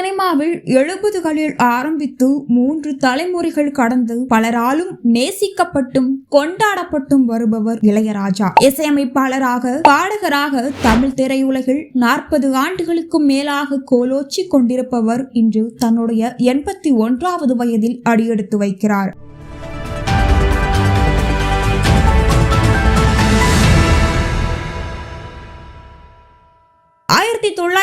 சினிமாவில் எழுபதுகளில் ஆரம்பித்து மூன்று தலைமுறைகள் கடந்து பலராலும் நேசிக்கப்பட்டும் கொண்டாடப்பட்டும் வருபவர் இளையராஜா. இசையமைப்பாளராக பாடகராக தமிழ் திரையுலகில் நாற்பது ஆண்டுகளுக்கும் மேலாக கோலோச்சி கொண்டிருப்பவர் இன்று தன்னுடைய எண்பத்தி ஒன்றாவது வயதில் அடியெடுத்து வைக்கிறார்.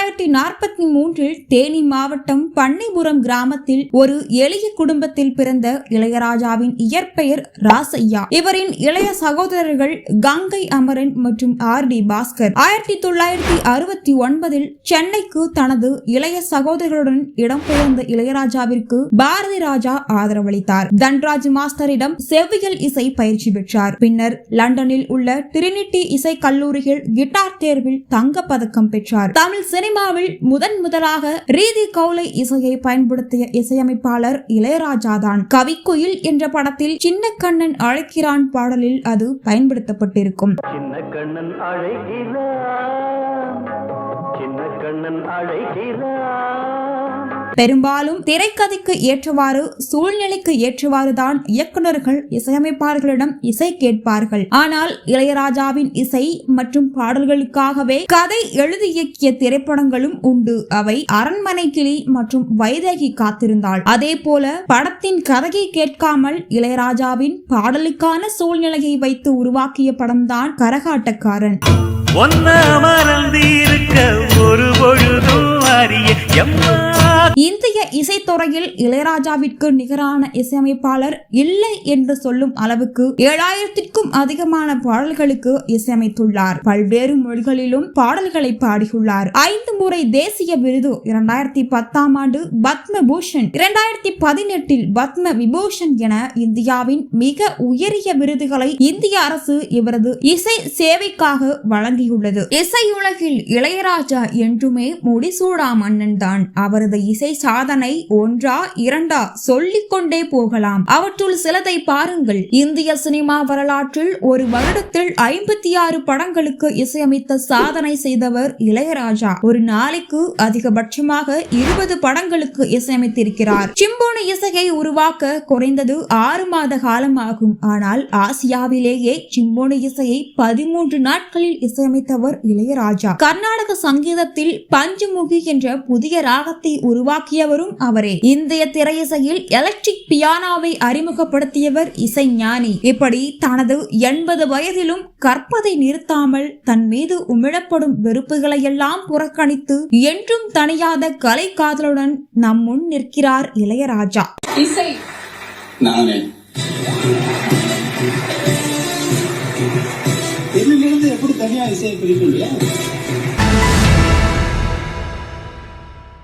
தொள்ளாயிரத்தி நாற்பத்தி மூன்றில் தேனி மாவட்டம் பண்ணைபுரம் கிராமத்தில் ஒரு எளிய குடும்பத்தில் பிறந்த இளையராஜாவின் இயற்பெயர் ராசையா இவரின் இளைய சகோதரர்கள் கங்கை அமரன் மற்றும் ஆர் டி பாஸ்கர். ஆயிரத்தி தொள்ளாயிரத்தி அறுபத்தி ஒன்பதில் சென்னைக்கு தனது இளைய சகோதரர்களுடன் இடம்பெயர்ந்த இளையராஜாவிற்கு பாரதி ராஜா ஆதரவளித்தார். தன்ராஜ் மாஸ்டரிடம் செவ்வியல் இசை பயிற்சி பெற்றார். பின்னர் லண்டனில் உள்ள டிரினிட்டி இசை கல்லூரியில் கிட்டார் தேர்வில் தங்கப் பதக்கம் பெற்றார். தமிழ் சினிமா சினிமாவில் முதன் முதலாக ரீதி கவுலை இசையை பயன்படுத்திய இசையமைப்பாளர் இளையராஜா தான் கவிக்குயில் என்ற படத்தில் சின்ன கண்ணன் அழைக்கிறான் பாடலில் அது பயன்படுத்தப்பட்டிருக்கும். சின்ன கண்ணன் அழைக்கிறான். சின்ன கண்ணன் அழைக்கிறான். பெரும்பாலும் திரைக்கதைக்கு ஏற்றவாறு சூழ்நிலைக்கு ஏற்றவாறு தான் இயக்குனர்கள் இசையமைப்பாளர்களிடம் இசை கேட்பார்கள். ஆனால் இளையராஜாவின் இசை மற்றும் பாடல்களுக்காகவே கதை எழுதி இயக்கிய திரைப்படங்களும் உண்டு. அவை அரண்மனை கிளி மற்றும் வைதகி காத்திருந்தாள். அதே போல படத்தின் கதையை கேட்காமல் இளையராஜாவின் பாடலுக்கான சூழ்நிலையை வைத்து உருவாக்கிய படம்தான் கரகாட்டக்காரன். ஒரு பொழுதும் அறிய எம்மா இந்திய இசைத்துறையில் இளையராஜாவிற்கு நிகரான இசையமைப்பாளர் இல்லை என்று சொல்லும் அளவுக்கு ஏழாயிரத்திற்கும் அதிகமான பாடல்களுக்கு இசையமைத்துள்ளார். பல்வேறு மொழிகளிலும் பாடல்களை பாடியுள்ளார். ஐந்து முறை தேசிய விருது இரண்டாயிரத்தி பத்தாம் ஆண்டு பத்ம பூஷன் இரண்டாயிரத்தி பதினெட்டில் பத்ம விபூஷன் என இந்தியாவின் மிக உயரிய விருதுகளை இந்திய அரசு இவரது இசை சேவைக்காக வழங்கியுள்ளது. இசையுலகில் இளையராஜா என்றுமே முடிசூடா மன்னன் தான் அவரது இசை சாதனை ஒன்றா இரண்டா சொல்லிக்கொண்டே போகலாம். அவற்றுள் சிலதை பாருங்கள். இந்திய சினிமா வரலாற்றில் ஒரு வருடத்தில் ஐம்பத்தி ஆறு படங்களுக்கு இசையமைத்த சாதனை செய்தவர் இளையராஜா. ஒரு நாளைக்கு அதிகபட்சமாக இருபது படங்களுக்கு இசையமைத்திருக்கிறார். சிம்போனி இசையை உருவாக்க குறைந்தது ஆறு மாத காலம் ஆகும் ஆனால் ஆசியாவிலேயே சிம்போனி இசையை பதிமூன்று நாட்களில் இசையமைத்தவர் இளையராஜா. கர்நாடக சங்கீதத்தில் பஞ்சமுகி என்ற புதிய ராகத்தை உருவாக்க உருவாக்கியவரும் அவரே. இந்திய திரையிசையில் எலக்ட்ரிக் பியானோவை அறிமுகப்படுத்தியவர் இசைஞானி இப்படி தனது எண்பது வயதிலும் கற்பதை நிறுத்தாமல் தன் மீது உமிழப்படும் வெறுப்புகளை எல்லாம் புறக்கணித்து என்றும் தணியாத கலை காதலுடன் நம் முன் நிற்கிறார் இளையராஜா. இசை. நானே. என்னிலிருந்து எப்படி தனியா இசையை பிரிப்பீங்க?